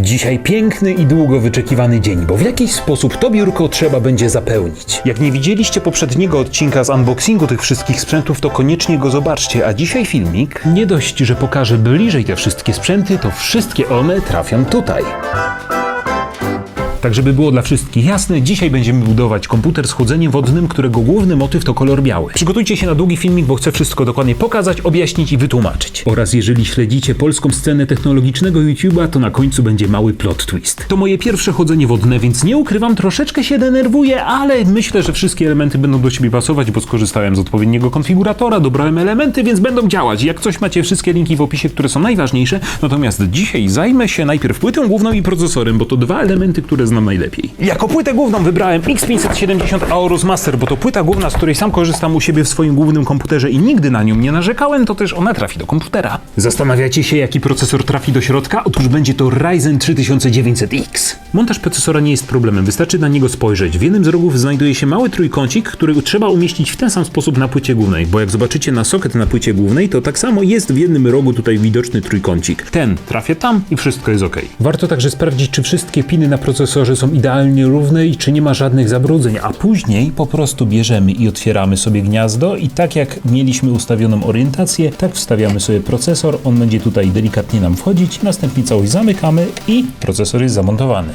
Dzisiaj piękny i długo wyczekiwany dzień, bo w jakiś sposób to biurko trzeba będzie zapełnić. Jak nie widzieliście poprzedniego odcinka z unboxingu tych wszystkich sprzętów, to koniecznie go zobaczcie, a dzisiaj filmik nie dość, że pokaże bliżej te wszystkie sprzęty, to wszystkie one trafią tutaj. Tak, żeby było dla wszystkich jasne, dzisiaj będziemy budować komputer z chłodzeniem wodnym, którego główny motyw to kolor biały. Przygotujcie się na długi filmik, bo chcę wszystko dokładnie pokazać, objaśnić i wytłumaczyć. Oraz jeżeli śledzicie polską scenę technologicznego YouTube'a, to na końcu będzie mały plot twist. To moje pierwsze chodzenie wodne, więc nie ukrywam, troszeczkę się denerwuję, ale myślę, że wszystkie elementy będą do siebie pasować, bo skorzystałem z odpowiedniego konfiguratora, dobrałem elementy, więc będą działać. Jak coś macie wszystkie linki w opisie, które są najważniejsze. Natomiast dzisiaj zajmę się najpierw płytą główną i procesorem, bo to dwa elementy, które znam najlepiej. Jako płytę główną wybrałem X570 Aorus Master, bo to płyta główna, z której sam korzystam u siebie w swoim głównym komputerze i nigdy na nią nie narzekałem, to też ona trafi do komputera. Zastanawiacie się, jaki procesor trafi do środka? Otóż będzie to Ryzen 3900X. Montaż procesora nie jest problemem, wystarczy na niego spojrzeć. W jednym z rogów znajduje się mały trójkącik, który trzeba umieścić w ten sam sposób na płycie głównej, bo jak zobaczycie na soket na płycie głównej, to tak samo jest w jednym rogu tutaj widoczny trójkącik. Ten trafia tam i wszystko jest ok. Warto także sprawdzić, czy wszystkie piny na procesorze są idealnie równe i czy nie ma żadnych zabrudzeń, a później po prostu bierzemy i otwieramy sobie gniazdo i tak jak mieliśmy ustawioną orientację, tak wstawiamy sobie procesor, on będzie tutaj delikatnie nam wchodzić, następnie całość zamykamy i procesor jest zamontowany.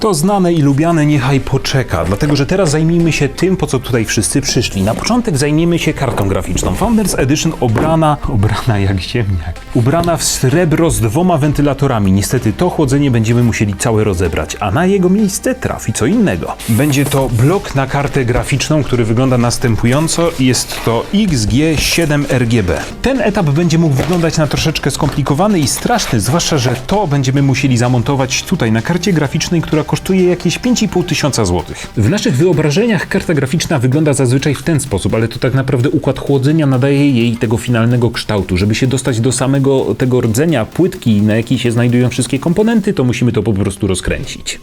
To znane i lubiane niechaj poczeka, dlatego że teraz zajmijmy się tym, po co tutaj wszyscy przyszli. Na początek zajmiemy się kartą graficzną. Founders Edition obrana, obrana jak ziemniak, ubrana w srebro z dwoma wentylatorami. Niestety to chłodzenie będziemy musieli całe rozebrać, a na jego miejsce trafi co innego. Będzie to blok na kartę graficzną, który wygląda następująco. Jest to XG7RGB. Ten etap będzie mógł wyglądać na troszeczkę skomplikowany i straszny, zwłaszcza, że to będziemy musieli zamontować tutaj na karcie graficznej, która kosztuje jakieś 5,5 tysiąca złotych. W naszych wyobrażeniach karta graficzna wygląda zazwyczaj w ten sposób, ale to tak naprawdę układ chłodzenia nadaje jej tego finalnego kształtu. Żeby się dostać do samego tego rdzenia płytki, na jakiej się znajdują wszystkie komponenty, to musimy to po prostu rozkręcić.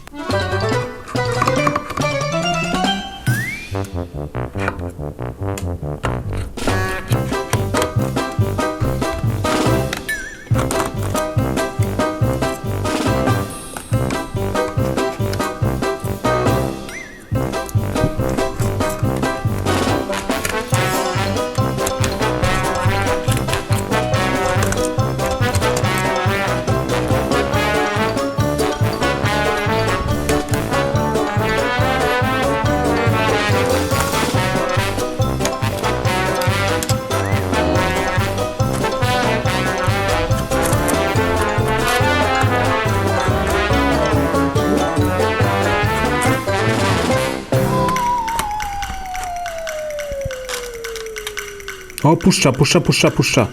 O, puszcza, puszcza, puszcza, puszcza.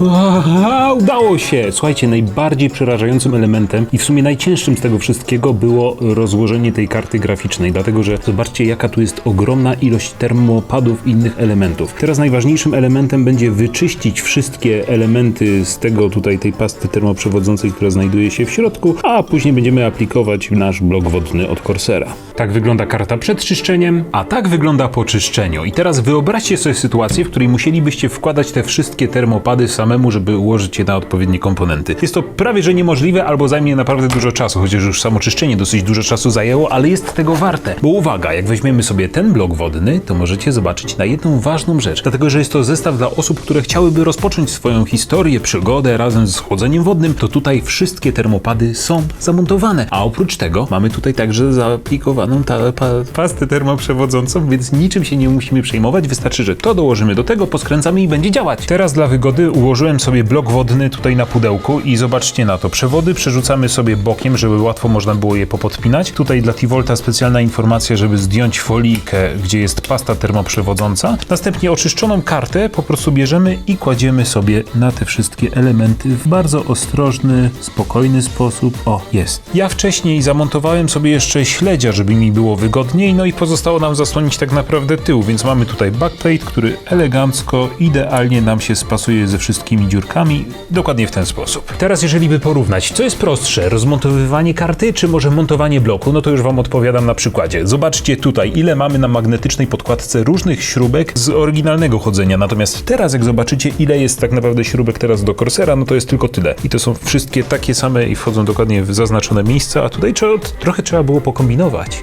Aha, udało się! Słuchajcie, najbardziej przerażającym elementem i w sumie najcięższym z tego wszystkiego było rozłożenie tej karty graficznej, dlatego że zobaczcie, jaka tu jest ogromna ilość termopadów i innych elementów. Teraz najważniejszym elementem będzie wyczyścić wszystkie elementy z tego tutaj, tej pasty termoprzewodzącej, która znajduje się w środku, a później będziemy aplikować nasz blok wodny od Corsera. Tak wygląda karta przed czyszczeniem, a tak wygląda po czyszczeniu. I teraz wyobraźcie sobie sytuację, w której musielibyście wkładać te wszystkie termopady samemu, żeby ułożyć je na odpowiednie komponenty. Jest to prawie że niemożliwe, albo zajmie naprawdę dużo czasu, chociaż już samo czyszczenie dosyć dużo czasu zajęło, ale jest tego warte. Bo uwaga, jak weźmiemy sobie ten blok wodny, to możecie zobaczyć na jedną ważną rzecz, dlatego że jest to zestaw dla osób, które chciałyby rozpocząć swoją historię, przygodę razem z chłodzeniem wodnym, to tutaj wszystkie termopady są zamontowane. A oprócz tego mamy tutaj także zaaplikowaną ta, pa, pastę termoprzewodzącą, więc niczym się nie musimy przejmować, wystarczy, że to dołożymy do tego, poskręcamy i będzie działać. Teraz dla wygody ułożyłem sobie blok wodny tutaj na pudełku i zobaczcie na to. Przewody przerzucamy sobie bokiem, żeby łatwo można było je popodpinać. Tutaj dla T-Volta specjalna informacja, żeby zdjąć folijkę, gdzie jest pasta termoprzewodząca. Następnie oczyszczoną kartę po prostu bierzemy i kładziemy sobie na te wszystkie elementy w bardzo ostrożny, spokojny sposób. O, jest. Ja wcześniej zamontowałem sobie jeszcze śledzia, żeby mi było wygodniej, no i pozostało nam zasłonić tak naprawdę tył, więc mamy tutaj backplate, który elegancko, idealnie nam się spasuje ze wszystkimi malutkimi dziurkami, dokładnie w ten sposób. Teraz jeżeli by porównać, co jest prostsze, rozmontowywanie karty czy może montowanie bloku, no to już wam odpowiadam na przykładzie. Zobaczcie tutaj, ile mamy na magnetycznej podkładce różnych śrubek z oryginalnego chodzenia, natomiast teraz jak zobaczycie, ile jest tak naprawdę śrubek teraz do Corsera, no to jest tylko tyle. I to są wszystkie takie same i wchodzą dokładnie w zaznaczone miejsca, a tutaj trochę trzeba było pokombinować.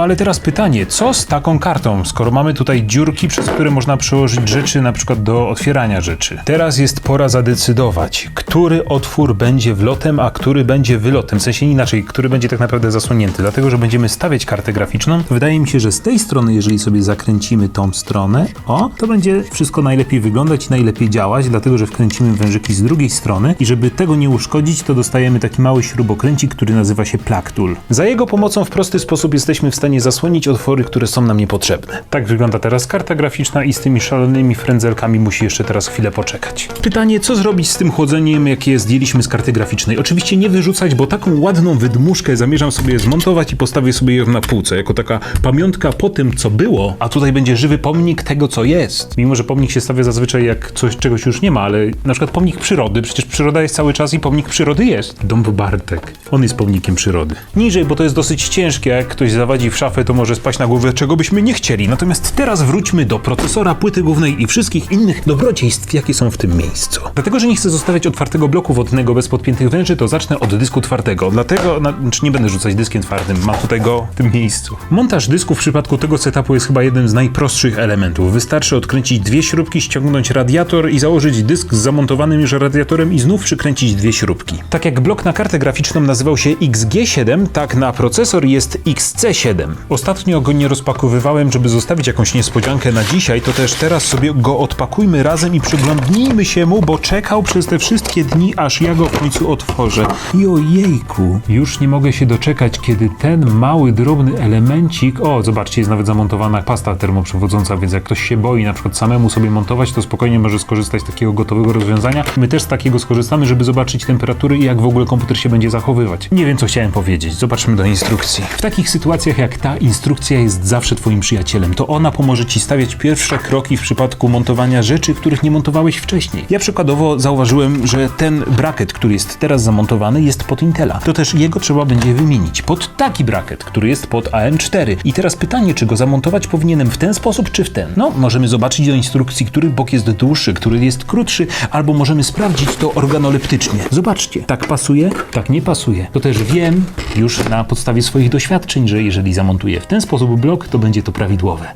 No ale teraz pytanie, co z taką kartą, skoro mamy tutaj dziurki, przez które można przełożyć rzeczy na przykład do otwierania rzeczy. Teraz jest pora zadecydować, który otwór będzie wlotem, a który będzie wylotem. W sensie inaczej, który będzie tak naprawdę zasłonięty. Dlatego, że będziemy stawiać kartę graficzną. Wydaje mi się, że z tej strony, jeżeli sobie zakręcimy tą stronę, o, to będzie wszystko najlepiej wyglądać i najlepiej działać, dlatego, że wkręcimy wężyki z drugiej strony i żeby tego nie uszkodzić, to dostajemy taki mały śrubokręcik, który nazywa się plug tool. Za jego pomocą w prosty sposób jesteśmy w stanie zasłonić otwory, które są nam niepotrzebne. Tak wygląda teraz karta graficzna i z tymi szalonymi frędzelkami musi jeszcze teraz chwilę poczekać. Pytanie, co zrobić z tym chłodzeniem, jakie zdjęliśmy z karty graficznej? Oczywiście nie wyrzucać, bo taką ładną wydmuszkę zamierzam sobie zmontować i postawię sobie ją na półce, jako taka pamiątka po tym, co było, a tutaj będzie żywy pomnik tego, co jest. Mimo, że pomnik się stawia zazwyczaj jak coś, czegoś już nie ma, ale na przykład pomnik przyrody, przecież przyroda jest cały czas i pomnik przyrody jest. Dom Bartek, on jest pomnikiem przyrody. Niżej, bo to jest dosyć ciężkie, jak ktoś zawadzi w to może spaść na głowę, czego byśmy nie chcieli. Natomiast teraz wróćmy do procesora, płyty głównej i wszystkich innych dobrodziejstw, jakie są w tym miejscu. Dlatego, że nie chcę zostawiać otwartego bloku wodnego bez podpiętych węży, to zacznę od dysku twardego. Dlatego, na, znaczy nie będę rzucać dyskiem twardym, mam tutaj go w tym miejscu. Montaż dysku w przypadku tego setupu jest chyba jednym z najprostszych elementów. Wystarczy odkręcić dwie śrubki, ściągnąć radiator i założyć dysk z zamontowanym już radiatorem i znów przykręcić dwie śrubki. Tak jak blok na kartę graficzną nazywał się XG7, tak na procesor jest XC7. Ostatnio go nie rozpakowywałem, żeby zostawić jakąś niespodziankę na dzisiaj, to też teraz sobie go odpakujmy razem i przyglądnijmy się mu, bo czekał przez te wszystkie dni, aż ja go w końcu otworzę. I ojejku, już nie mogę się doczekać, kiedy ten mały, drobny elemencik, o zobaczcie, jest nawet zamontowana pasta termoprzewodząca, więc jak ktoś się boi na przykład samemu sobie montować, to spokojnie może skorzystać z takiego gotowego rozwiązania. My też z takiego skorzystamy, żeby zobaczyć temperatury i jak w ogóle komputer się będzie zachowywać. Nie wiem, co chciałem powiedzieć. Zobaczmy do instrukcji. W takich sytuacjach jak ta instrukcja jest zawsze twoim przyjacielem. To ona pomoże ci stawiać pierwsze kroki w przypadku montowania rzeczy, których nie montowałeś wcześniej. Ja przykładowo zauważyłem, że ten braket, który jest teraz zamontowany, jest pod Intela. To też jego trzeba będzie wymienić pod taki braket, który jest pod AM4. I teraz pytanie, czy go zamontować powinienem w ten sposób, czy w ten? No, możemy zobaczyć do instrukcji, który bok jest dłuższy, który jest krótszy, albo możemy sprawdzić to organoleptycznie. Zobaczcie, tak pasuje, tak nie pasuje. To też wiem już na podstawie swoich doświadczeń, że jeżeli zamontuję w ten sposób blok, to będzie to prawidłowe.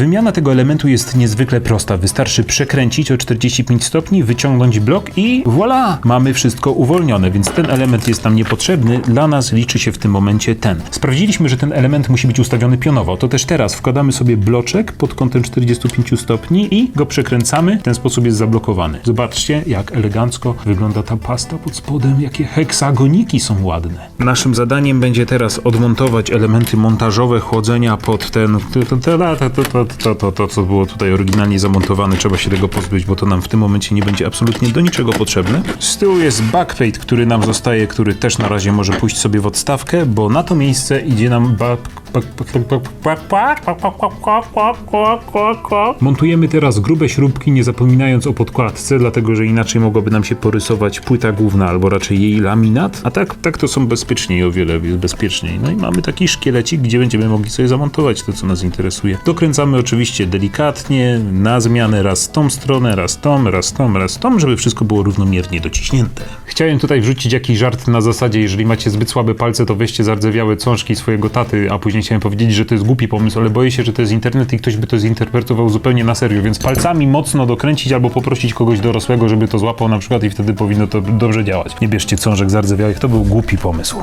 Wymiana tego elementu jest niezwykle prosta. Wystarczy przekręcić o 45 stopni, wyciągnąć blok i voilà! Mamy wszystko uwolnione, więc ten element jest nam niepotrzebny. Dla nas liczy się w tym momencie ten. Sprawdziliśmy, że ten element musi być ustawiony pionowo. To też teraz wkładamy sobie bloczek pod kątem 45 stopni i go przekręcamy. W ten sposób jest zablokowany. Zobaczcie, jak elegancko wygląda ta pasta pod spodem. Jakie heksagoniki są ładne. Naszym zadaniem będzie teraz odmontować elementy montażowe chłodzenia pod ten... To, to, to, co było tutaj oryginalnie zamontowane, trzeba się tego pozbyć, bo to nam w tym momencie nie będzie absolutnie do niczego potrzebne. Z tyłu jest backplate, który nam zostaje, który też na razie może pójść sobie w odstawkę, bo na to miejsce idzie nam back... Montujemy teraz grube śrubki, nie zapominając o podkładce, dlatego że inaczej mogłaby nam się porysować płyta główna, albo raczej jej laminat, a tak, tak to są bezpieczniej, o wiele bezpieczniej. No i mamy taki szkielecik, gdzie będziemy mogli sobie zamontować to, co nas interesuje. Dokręcamy oczywiście delikatnie, na zmianę raz tą stronę, raz tą, raz tą, raz tą, żeby wszystko było równomiernie dociśnięte. Chciałem tutaj wrzucić jakiś żart na zasadzie, jeżeli macie zbyt słabe palce, to weźcie zardzewiałe cążki swojego taty, a później chciałem powiedzieć, że to jest głupi pomysł, ale boję się, że to jest internet i ktoś by to zinterpretował zupełnie na serio, więc palcami mocno dokręcić albo poprosić kogoś dorosłego, żeby to złapał na przykład i wtedy powinno to dobrze działać. Nie bierzcie cążek zardzewiałych, to był głupi pomysł.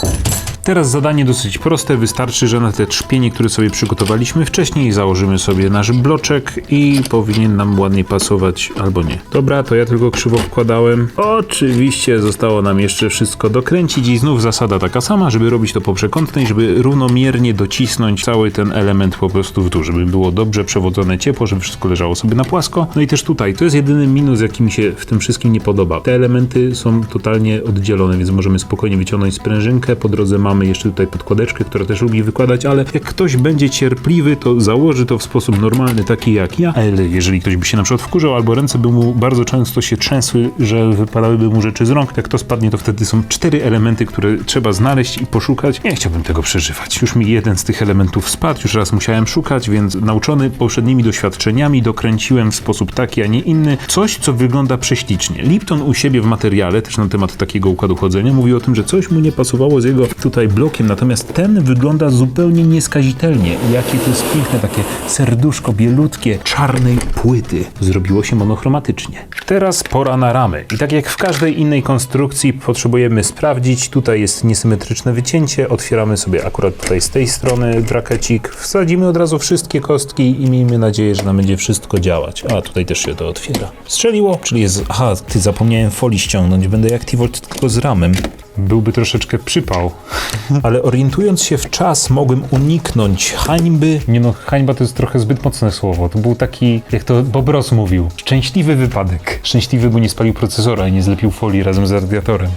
Teraz zadanie dosyć proste, wystarczy, że na te trzpienie, które sobie przygotowaliśmy wcześniej, założymy sobie nasz bloczek i powinien nam ładnie pasować, albo nie. Dobra, to ja tylko krzywo wkładałem. Oczywiście zostało nam jeszcze wszystko dokręcić i znów zasada taka sama, żeby robić to po przekątnej, żeby równomiernie docisnąć cały ten element po prostu w dół, żeby było dobrze przewodzone ciepło, żeby wszystko leżało sobie na płasko. No i też tutaj, to jest jedyny minus, jaki mi się w tym wszystkim nie podoba. Te elementy są totalnie oddzielone, więc możemy spokojnie wyciągnąć sprężynkę. Po drodze mamy jeszcze tutaj podkładeczkę, która też lubi wykładać, ale jak ktoś będzie cierpliwy, to założy to w sposób normalny, taki jak ja. Ale jeżeli ktoś by się na przykład wkurzał, albo ręce by mu bardzo często się trzęsły, że wypadałyby mu rzeczy z rąk, jak to spadnie, to wtedy są cztery elementy, które trzeba znaleźć i poszukać. Nie chciałbym tego przeżywać. Już mi jeden z tych elementów spadł, już raz musiałem szukać, więc nauczony poprzednimi doświadczeniami dokręciłem w sposób taki, a nie inny coś, co wygląda prześlicznie. Lipton u siebie w materiale, też na temat takiego układu chodzenia, mówi o tym, że coś mu nie pasowało z jego tutaj blokiem, natomiast ten wygląda zupełnie nieskazitelnie. Jakie to jest piękne, takie serduszko bielutkie, czarnej płyty. Zrobiło się monochromatycznie. Teraz pora na ramy. I tak jak w każdej innej konstrukcji potrzebujemy sprawdzić, tutaj jest niesymetryczne wycięcie, otwieramy sobie akurat tutaj z tej strony brakecik, wsadzimy od razu wszystkie kostki i miejmy nadzieję, że nam będzie wszystko działać. A, tutaj też się to otwiera. Strzeliło, czyli jest... Aha, ty zapomniałem folii ściągnąć, będę jak Tivolt tylko z ramem. Byłby troszeczkę przypał. Ale orientując się w czas, mogłem uniknąć hańby. Nie no, hańba to jest trochę zbyt mocne słowo. To był taki, jak to Bob Ross mówił, szczęśliwy wypadek. Szczęśliwy, bo nie spalił procesora i nie zlepił folii razem z radiatorem.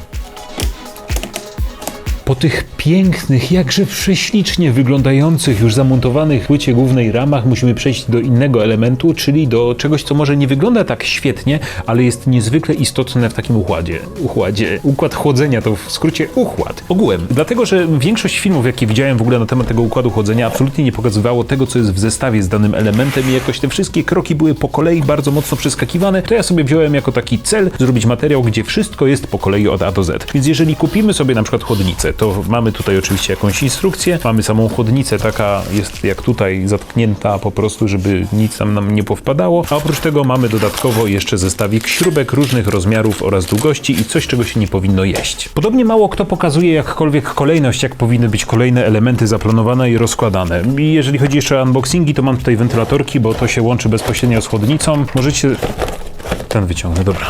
Po tych pięknych, jakże prześlicznie wyglądających, już zamontowanych w płycie głównej ramach musimy przejść do innego elementu, czyli do czegoś, co może nie wygląda tak świetnie, ale jest niezwykle istotne w takim układzie. Układzie. Układ chłodzenia to w skrócie uchład. Ogółem. Dlatego, że większość filmów, jakie widziałem w ogóle na temat tego układu chłodzenia, absolutnie nie pokazywało tego, co jest w zestawie z danym elementem i jakoś te wszystkie kroki były po kolei bardzo mocno przeskakiwane, to ja sobie wziąłem jako taki cel zrobić materiał, gdzie wszystko jest po kolei od A do Z. Więc jeżeli kupimy sobie na przykład chłodnicę, to mamy tutaj oczywiście jakąś instrukcję, mamy samą chłodnicę, taka jest jak tutaj zatknięta po prostu, żeby nic tam nam nie powpadało, a oprócz tego mamy dodatkowo jeszcze zestawik śrubek różnych rozmiarów oraz długości i coś, czego się nie powinno jeść. Podobnie mało kto pokazuje jakkolwiek kolejność, jak powinny być kolejne elementy zaplanowane i rozkładane. I jeżeli chodzi jeszcze o unboxingi, to mam tutaj wentylatorki, bo to się łączy bezpośrednio z chłodnicą. Możecie... Ten wyciągnę, dobra.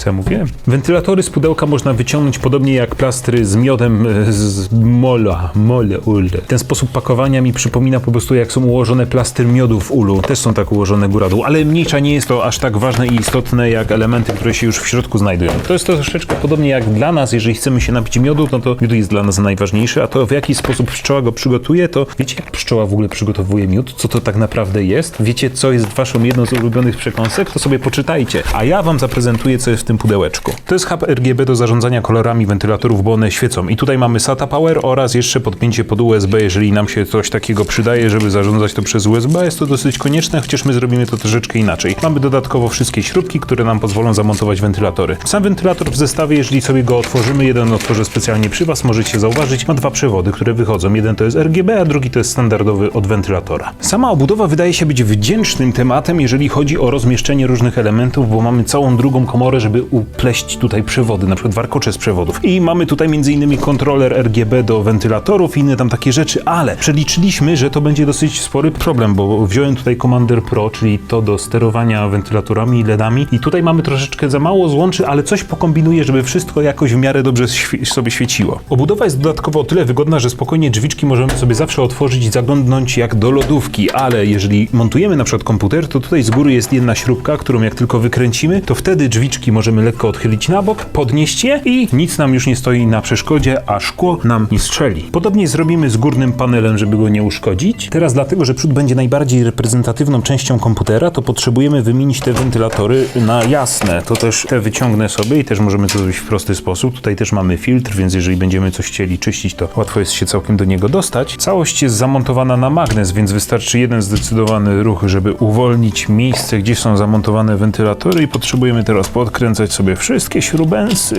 Co ja mówiłem? Wentylatory z pudełka można wyciągnąć podobnie jak plastry z miodem e, z mola, mole, ulde. Ten sposób pakowania mi przypomina po prostu jak są ułożone plastry miodu w ulu. Też są tak ułożone góra-dół, ale mniejsza nie jest to aż tak ważne i istotne jak elementy, które się już w środku znajdują. To jest to troszeczkę podobnie jak dla nas, jeżeli chcemy się napić miodu, no to miód jest dla nas najważniejszy, a to w jaki sposób pszczoła go przygotuje, to wiecie jak pszczoła w ogóle przygotowuje miód? Co to tak naprawdę jest? Wiecie co jest waszą jedną z ulubionych przekąsek? To sobie poczytajcie. A ja wam zaprezentuję, co jest w tym pudełeczku. To jest hub RGB do zarządzania kolorami wentylatorów, bo one świecą. I tutaj mamy SATA Power oraz jeszcze podpięcie pod USB, jeżeli nam się coś takiego przydaje, żeby zarządzać to przez USB. Jest to dosyć konieczne, chociaż my zrobimy to troszeczkę inaczej. Mamy dodatkowo wszystkie śrubki, które nam pozwolą zamontować wentylatory. Sam wentylator w zestawie, jeżeli sobie go otworzymy, jeden otworzę specjalnie przy Was, możecie zauważyć, ma dwa przewody, które wychodzą. Jeden to jest RGB, a drugi to jest standardowy od wentylatora. Sama obudowa wydaje się być wdzięcznym tematem, jeżeli chodzi o rozmieszczenie różnych elementów, bo mamy całą drugą komorę, żeby upleść tutaj przewody, na przykład warkocze z przewodów. I mamy tutaj m.in. kontroler RGB do wentylatorów i inne tam takie rzeczy, ale przeliczyliśmy, że to będzie dosyć spory problem, bo wziąłem tutaj Commander Pro, czyli to do sterowania wentylatorami i LEDami i tutaj mamy troszeczkę za mało złączy, ale coś pokombinuję, żeby wszystko jakoś w miarę dobrze świe- sobie świeciło. Obudowa jest dodatkowo o tyle wygodna, że spokojnie drzwiczki możemy sobie zawsze otworzyć i zaglądnąć jak do lodówki, ale jeżeli montujemy na przykład komputer, to tutaj z góry jest jedna śrubka, którą jak tylko wykręcimy, to wtedy drzwiczki możemy lekko odchylić na bok, podnieść je i nic nam już nie stoi na przeszkodzie, a szkło nam nie strzeli. Podobnie zrobimy z górnym panelem, żeby go nie uszkodzić. Teraz dlatego, że przód będzie najbardziej reprezentatywną częścią komputera, to potrzebujemy wymienić te wentylatory na jasne. To też te wyciągnę sobie i też możemy to zrobić w prosty sposób. Tutaj też mamy filtr, więc jeżeli będziemy coś chcieli czyścić, to łatwo jest się całkiem do niego dostać. Całość jest zamontowana na magnes, więc wystarczy jeden zdecydowany ruch, żeby uwolnić miejsce, gdzie są zamontowane wentylatory i potrzebujemy teraz podkręcać sobie wszystkie śrubensy.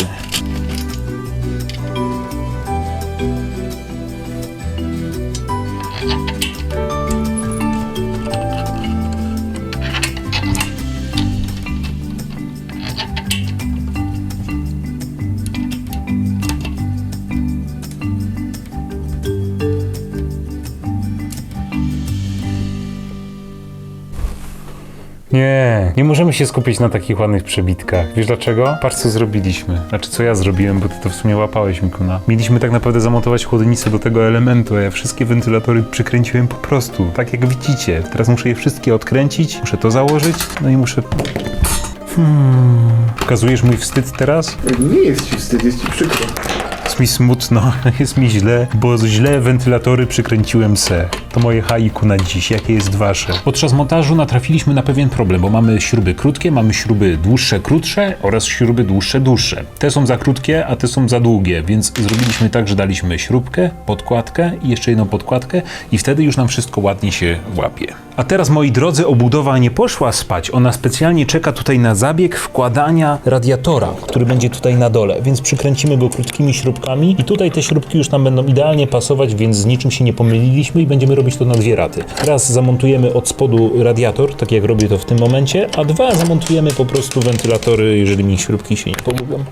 Nie, nie możemy się skupić na takich ładnych przebitkach. Wiesz dlaczego? Patrz co zrobiliśmy. Znaczy co ja zrobiłem, bo ty to w sumie łapałeś Mikuna. Mieliśmy tak naprawdę zamontować chłodnicę do tego elementu, a ja wszystkie wentylatory przykręciłem po prostu, tak jak widzicie. Teraz muszę je wszystkie odkręcić, muszę to założyć, no i muszę... Hmm. Pokazujesz mój wstyd teraz? Nie jest ci wstyd, jest ci przykro. Jest mi smutno, jest mi źle, bo źle wentylatory przykręciłem se. To moje haiku na dziś, jakie jest wasze? Podczas montażu natrafiliśmy na pewien problem, bo mamy śruby krótkie, mamy śruby dłuższe, krótsze oraz śruby dłuższe, dłuższe. Te są za krótkie, a te są za długie, więc zrobiliśmy tak, że daliśmy śrubkę, podkładkę i jeszcze jedną podkładkę i wtedy już nam wszystko ładnie się łapie. A teraz, moi drodzy, obudowa nie poszła spać. Ona specjalnie czeka tutaj na zabieg wkładania radiatora, który będzie tutaj na dole, więc przykręcimy go krótkimi śrubkami i tutaj te śrubki już nam będą idealnie pasować, więc z niczym się nie pomyliliśmy i będziemy robić to na dwie raty. Raz zamontujemy od spodu radiator, tak jak robię to w tym momencie, a dwa zamontujemy po prostu wentylatory, jeżeli mi śrubki się nie pogubią.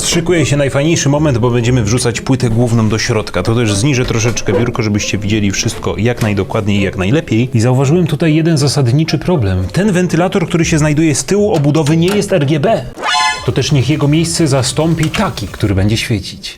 Teraz szykuje się najfajniejszy moment, bo będziemy wrzucać płytę główną do środka. To też zniżę troszeczkę biurko, żebyście widzieli wszystko jak najdokładniej i jak najlepiej. I zauważyłem tutaj jeden zasadniczy problem. Ten wentylator, który się znajduje z tyłu obudowy nie jest RGB. To też niech jego miejsce zastąpi taki, który będzie świecić.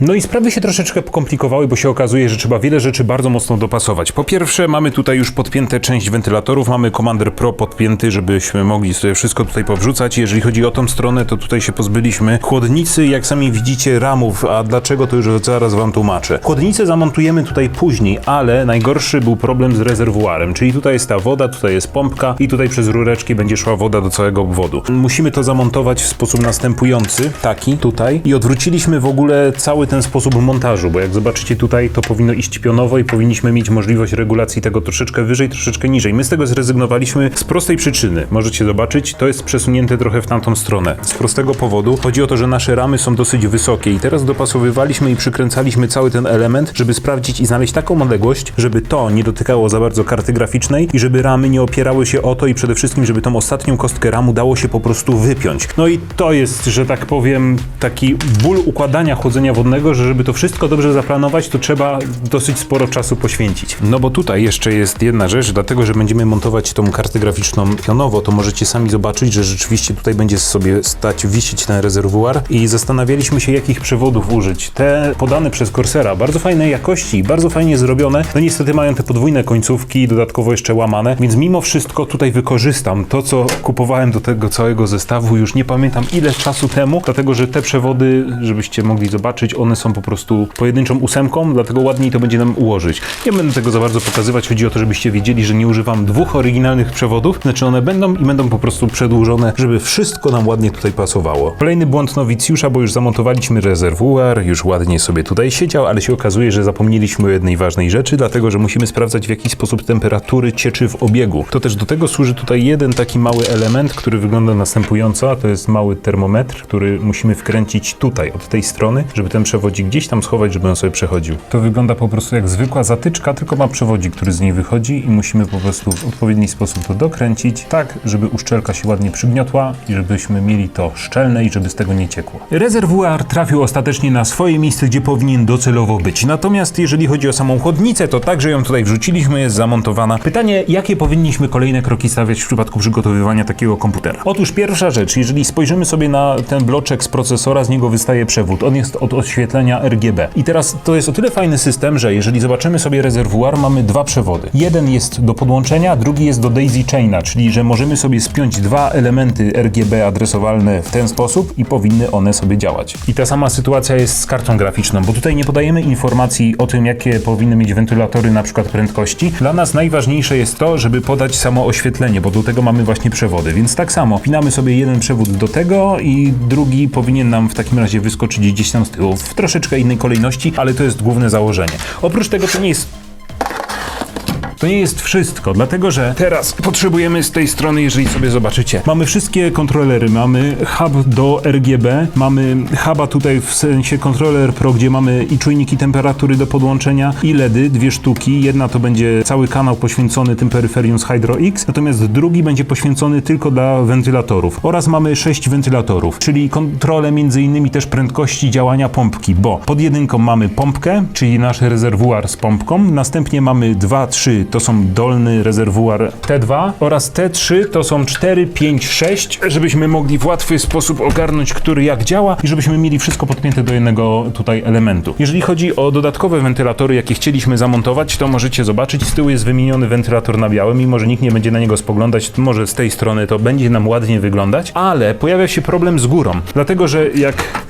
No i sprawy się troszeczkę pokomplikowały, bo się okazuje, że trzeba wiele rzeczy bardzo mocno dopasować. Po pierwsze, mamy tutaj już podpięte część wentylatorów, mamy Commander Pro podpięty, żebyśmy mogli sobie wszystko tutaj powrzucać. Jeżeli chodzi o tą stronę, to tutaj się pozbyliśmy chłodnicy, jak sami widzicie, ramów, a dlaczego to już zaraz wam tłumaczę. Chłodnicę zamontujemy tutaj później, ale najgorszy był problem z rezerwuarem, czyli tutaj jest ta woda, tutaj jest pompka i tutaj przez rureczki będzie szła woda do całego obwodu. Musimy to zamontować w sposób następujący, taki tutaj i odwróciliśmy w ogóle cały ten sposób montażu, bo jak zobaczycie tutaj, to powinno iść pionowo i powinniśmy mieć możliwość regulacji tego troszeczkę wyżej, troszeczkę niżej. My z tego zrezygnowaliśmy z prostej przyczyny. Możecie zobaczyć, to jest przesunięte trochę w tamtą stronę. Z prostego powodu chodzi o to, że nasze ramy są dosyć wysokie i teraz dopasowywaliśmy i przykręcaliśmy cały ten element, żeby sprawdzić i znaleźć taką odległość, żeby to nie dotykało za bardzo karty graficznej i żeby ramy nie opierały się o to i przede wszystkim, żeby tą ostatnią kostkę ramu dało się po prostu wypiąć. No i to jest, że tak powiem, taki ból układania chłodzenia wodnego, że żeby to wszystko dobrze zaplanować, to trzeba dosyć sporo czasu poświęcić. No bo tutaj jeszcze jest jedna rzecz, dlatego że będziemy montować tą kartę graficzną pionowo, to możecie sami zobaczyć, że rzeczywiście tutaj będzie sobie stać, wisieć ten rezerwuar i zastanawialiśmy się, jakich przewodów użyć. Te podane przez Corsera, bardzo fajnej jakości, bardzo fajnie zrobione, no niestety mają te podwójne końcówki, dodatkowo jeszcze łamane, więc mimo wszystko tutaj wykorzystam to, co kupowałem do tego całego zestawu, już nie pamiętam ile czasu temu, dlatego że te przewody, żebyście mogli zobaczyć, one są po prostu pojedynczą ósemką, dlatego ładniej to będzie nam ułożyć. Nie będę tego za bardzo pokazywać, chodzi o to, żebyście wiedzieli, że nie używam dwóch oryginalnych przewodów, znaczy one będą i będą po prostu przedłużone, żeby wszystko nam ładnie tutaj pasowało. Kolejny błąd nowicjusza, bo już zamontowaliśmy rezerwuar, już ładnie sobie tutaj siedział, ale się okazuje, że zapomnieliśmy o jednej ważnej rzeczy, dlatego że musimy sprawdzać w jakiś sposób temperatury cieczy w obiegu. To też do tego służy tutaj jeden taki mały element, który wygląda następująco, a to jest mały termometr, który musimy wkręcić tutaj, od tej strony, żeby ten przewodzik gdzieś tam schować, żeby on sobie przechodził. To wygląda po prostu jak zwykła zatyczka, tylko ma przewodzik, który z niej wychodzi i musimy po prostu w odpowiedni sposób to dokręcić, tak, żeby uszczelka się ładnie przygniotła i żebyśmy mieli to szczelne i żeby z tego nie ciekło. Rezerwuar trafił ostatecznie na swoje miejsce, gdzie powinien docelowo być. Natomiast jeżeli chodzi o samą chłodnicę, to także ją tutaj wrzuciliśmy, jest zamontowana. Pytanie, jakie powinniśmy kolejne kroki stawiać w przypadku przygotowywania takiego komputera? Otóż pierwsza rzecz, jeżeli spojrzymy sobie na ten bloczek z procesora, z niego wystaje przewód. On jest od oświetlenia RGB. I teraz to jest o tyle fajny system, że jeżeli zobaczymy sobie rezerwuar, mamy dwa przewody. Jeden jest do podłączenia, drugi jest do daisy chaina, czyli że możemy sobie spiąć dwa elementy RGB adresowalne w ten sposób i powinny one sobie działać. I ta sama sytuacja jest z kartą graficzną, bo tutaj nie podajemy informacji o tym, jakie powinny mieć wentylatory na przykład prędkości. Dla nas najważniejsze jest to, żeby podać samo oświetlenie, bo do tego mamy właśnie przewody. Więc tak samo, pinamy sobie jeden przewód do tego i drugi powinien nam w takim razie wyskoczyć gdzieś tam z tyłu w troszeczkę innej kolejności, ale to jest główne założenie. Oprócz tego to nie jest to nie jest wszystko, dlatego że teraz potrzebujemy z tej strony, jeżeli sobie zobaczycie, mamy wszystkie kontrolery, mamy hub do RGB, mamy huba tutaj w sensie kontroler Pro, gdzie mamy i czujniki temperatury do podłączenia i LEDy, dwie sztuki. Jedna to będzie cały kanał poświęcony tym peryferium z Hydro X, natomiast drugi będzie poświęcony tylko dla wentylatorów. Oraz mamy sześć wentylatorów, czyli kontrolę między innymi też prędkości działania pompki, bo pod jedynką mamy pompkę, czyli nasz rezerwuar z pompką, następnie mamy 2, 3, to są dolny rezerwuar T2 oraz T3 to są 4, 5, 6, żebyśmy mogli w łatwy sposób ogarnąć, który jak działa i żebyśmy mieli wszystko podpięte do jednego tutaj elementu. Jeżeli chodzi o dodatkowe wentylatory, jakie chcieliśmy zamontować, to możecie zobaczyć, z tyłu jest wymieniony wentylator na białym, mimo że nikt nie będzie na niego spoglądać, może z tej strony to będzie nam ładnie wyglądać, ale pojawia się problem z górą, dlatego że jak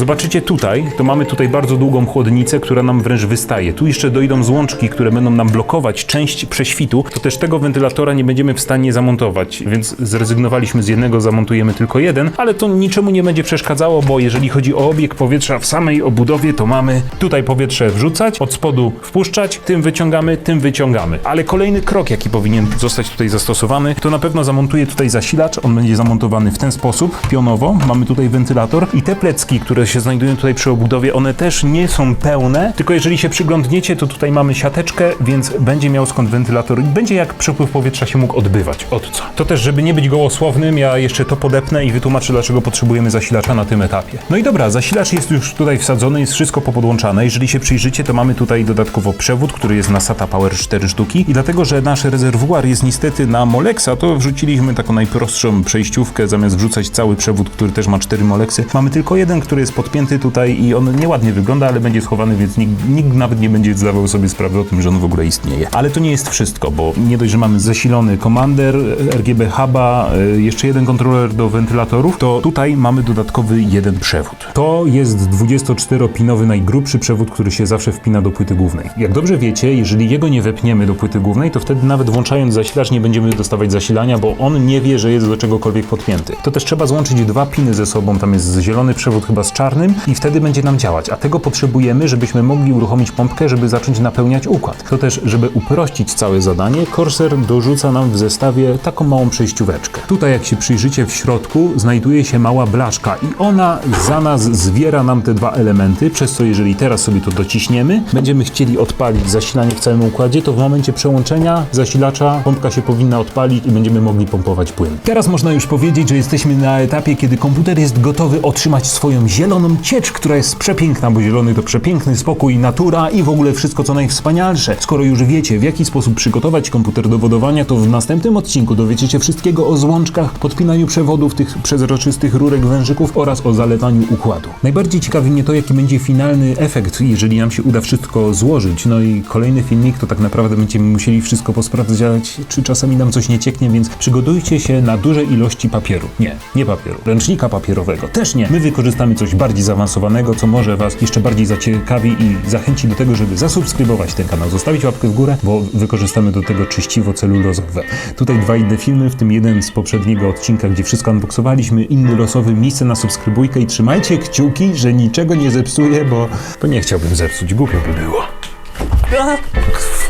Zobaczycie tutaj, to mamy tutaj bardzo długą chłodnicę, która nam wręcz wystaje. Tu jeszcze dojdą złączki, które będą nam blokować część prześwitu, to też tego wentylatora nie będziemy w stanie zamontować, więc zrezygnowaliśmy z jednego, zamontujemy tylko jeden, ale to niczemu nie będzie przeszkadzało, bo jeżeli chodzi o obieg powietrza w samej obudowie, to mamy tutaj powietrze wrzucać, od spodu wpuszczać, tym wyciągamy, tym wyciągamy. Ale kolejny krok, jaki powinien zostać tutaj zastosowany, to na pewno zamontuję tutaj zasilacz, on będzie zamontowany w ten sposób, pionowo, mamy tutaj wentylator i te plecki, które się znajdują tutaj przy obudowie, one też nie są pełne, tylko jeżeli się przyglądniecie, to tutaj mamy siateczkę, więc będzie miał skąd wentylator i będzie jak przepływ powietrza się mógł odbywać. Od co? To też, żeby nie być gołosłownym, ja jeszcze to podepnę i wytłumaczę, dlaczego potrzebujemy zasilacza na tym etapie. No i dobra, zasilacz jest już tutaj wsadzony, jest wszystko popodłączane. Jeżeli się przyjrzycie, to mamy tutaj dodatkowo przewód, który jest na SATA Power 4 sztuki i dlatego, że nasz rezerwuar jest niestety na Molexa, to wrzuciliśmy taką najprostszą przejściówkę, zamiast wrzucać cały przewód, który też ma 4 Molexy. Mamy tylko jeden, który jest podpięty tutaj i on nieładnie wygląda, ale będzie schowany, więc nikt, nikt nawet nie będzie zdawał sobie sprawy o tym, że on w ogóle istnieje. Ale to nie jest wszystko, bo nie dość, że mamy zasilony Commander, RGB Huba, y, jeszcze jeden kontroler do wentylatorów, to tutaj mamy dodatkowy jeden przewód. To jest 24-pinowy najgrubszy przewód, który się zawsze wpina do płyty głównej. Jak dobrze wiecie, jeżeli jego nie wepniemy do płyty głównej, to wtedy nawet włączając zasilacz nie będziemy dostawać zasilania, bo on nie wie, że jest do czegokolwiek podpięty. To też trzeba złączyć dwa piny ze sobą, tam jest zielony przewód chyba z czarnym i wtedy będzie nam działać. A tego potrzebujemy, żebyśmy mogli uruchomić pompkę, żeby zacząć napełniać układ. To też, żeby uprościć całe zadanie, Corsair dorzuca nam w zestawie taką małą przejścióweczkę. Tutaj jak się przyjrzycie w środku, znajduje się mała blaszka i ona za nas zwiera nam te dwa elementy, przez co jeżeli teraz sobie to dociśniemy, będziemy chcieli odpalić zasilanie w całym układzie, to w momencie przełączenia zasilacza pompka się powinna odpalić i będziemy mogli pompować płyn. Teraz można już powiedzieć, że jesteśmy na etapie, kiedy komputer jest gotowy otrzymać swoją zieloną ciecz, która jest przepiękna, bo zielony to przepiękny spokój, natura i w ogóle wszystko co najwspanialsze. Skoro już wiecie, w jaki sposób przygotować komputer do wodowania, to w następnym odcinku dowiecie się wszystkiego o złączkach, podpinaniu przewodów, tych przezroczystych rurek wężyków oraz o zalewaniu układu. Najbardziej ciekawi mnie to, jaki będzie finalny efekt, jeżeli nam się uda wszystko złożyć. No i kolejny filmik to tak naprawdę będziemy musieli wszystko posprawdzać, czy czasami nam coś nie cieknie, więc przygotujcie się na duże ilości papieru. Nie, nie papieru. Ręcznika papierowego. Też nie. My wykorzystamy coś bardziej zaawansowanego, co może Was jeszcze bardziej zaciekawi i zachęci do tego, żeby zasubskrybować ten kanał, zostawić łapkę w górę, bo wykorzystamy do tego czyściwo celulozowe. Tutaj dwa inne filmy, w tym jeden z poprzedniego odcinka, gdzie wszystko unboxowaliśmy, inny losowy, miejsce na subskrybujkę i trzymajcie kciuki, że niczego nie zepsuję, bo to nie chciałbym zepsuć, głupio by było.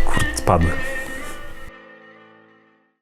Kurde, spadłem.